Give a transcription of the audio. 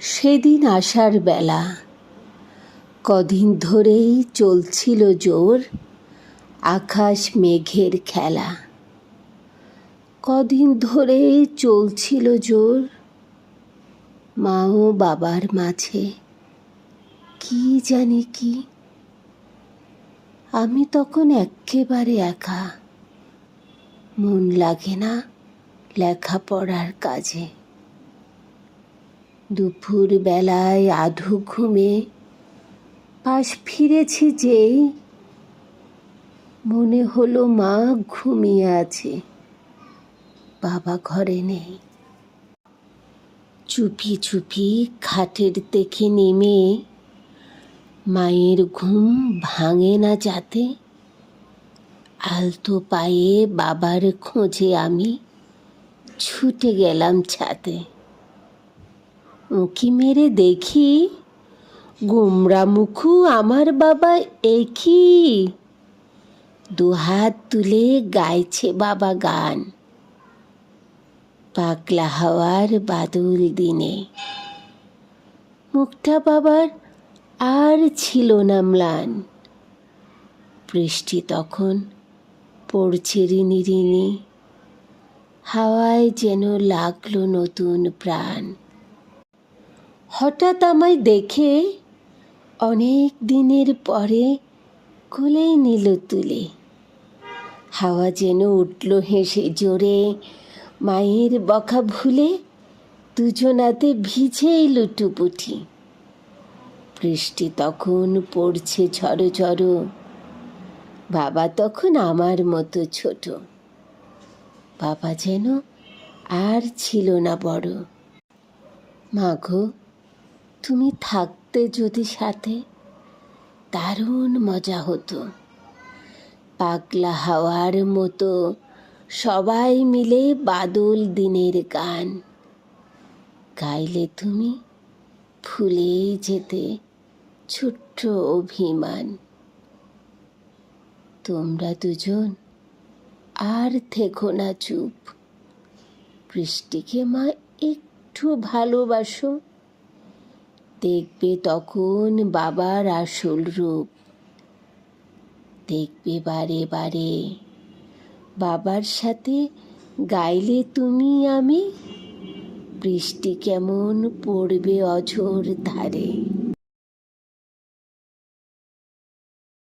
সেদিন আসার বেলা। কদিন ধরেই চলছিল জোর আকাশ মেঘের খেলা। কদিন ধরেই চলছিল জোর মা ও বাবার মাঝে। কি জানি কি। আমি তখন এক্কেবারে একা। মন লাগে না লেখাপড়ার কাজে। দুপুর বেলায় আধু ঘুমে পাশ ফিরেছি যেই মনে হলো মা ঘুমিয়ে আছে, বাবা ঘরে নেই। চুপি চুপি খাটের থেকে নেমে মায়ের ঘুম ভাঙে না যাতে, আলতো পায়ে বাবার খোঁজে আমি ছুটে গেলাম ছাতে উঁকি মেরে দেখি, গোমরা মুখু আমার বাবা একই। দুহাত তুলে গাইছে বাবা গান। পাগলা হাওয়ার বাদল দিনে। মুখটা বাবার আর ছিল না ম্লান। বৃষ্টি তখন পড়ছে রিনি রিনি। হাওয়ায় যেন লাগল নতুন প্রাণ। হঠাৎ আমায় দেখে অনেক দিনের পরে কোলেই নিল তুলে। হাওয়া যেন উঠল হেসে জোরে, মায়ের বকা ভুলে দুজনাতে ভিজেই লুটুপুটি বৃষ্টি তখন পড়ছে ঝড়ো ঝড়ো, বাবা তখন আমার মতো ছোট। বাবা যেন আর ছিল না বড়। মাঘো তুমি থাকতে যদি সাথে, দারুণ মজা হতো। পাগলা হাওয়ার মতো সবাই মিলে বাদল দিনের গান। গাইলে তুমি ফুলে যেতে ছোট্ট অভিমান। তোমরা দুজন আর থেকো না চুপ। বৃষ্টিকে মা একটু ভালোবাসো। দেখবে তখন বাবার আসল রূপ। দেখবে বারে বারে। বাবার সাথে গাইলে তুমি আমি? বৃষ্টি কেমন পড়বে অঝোর ধারে।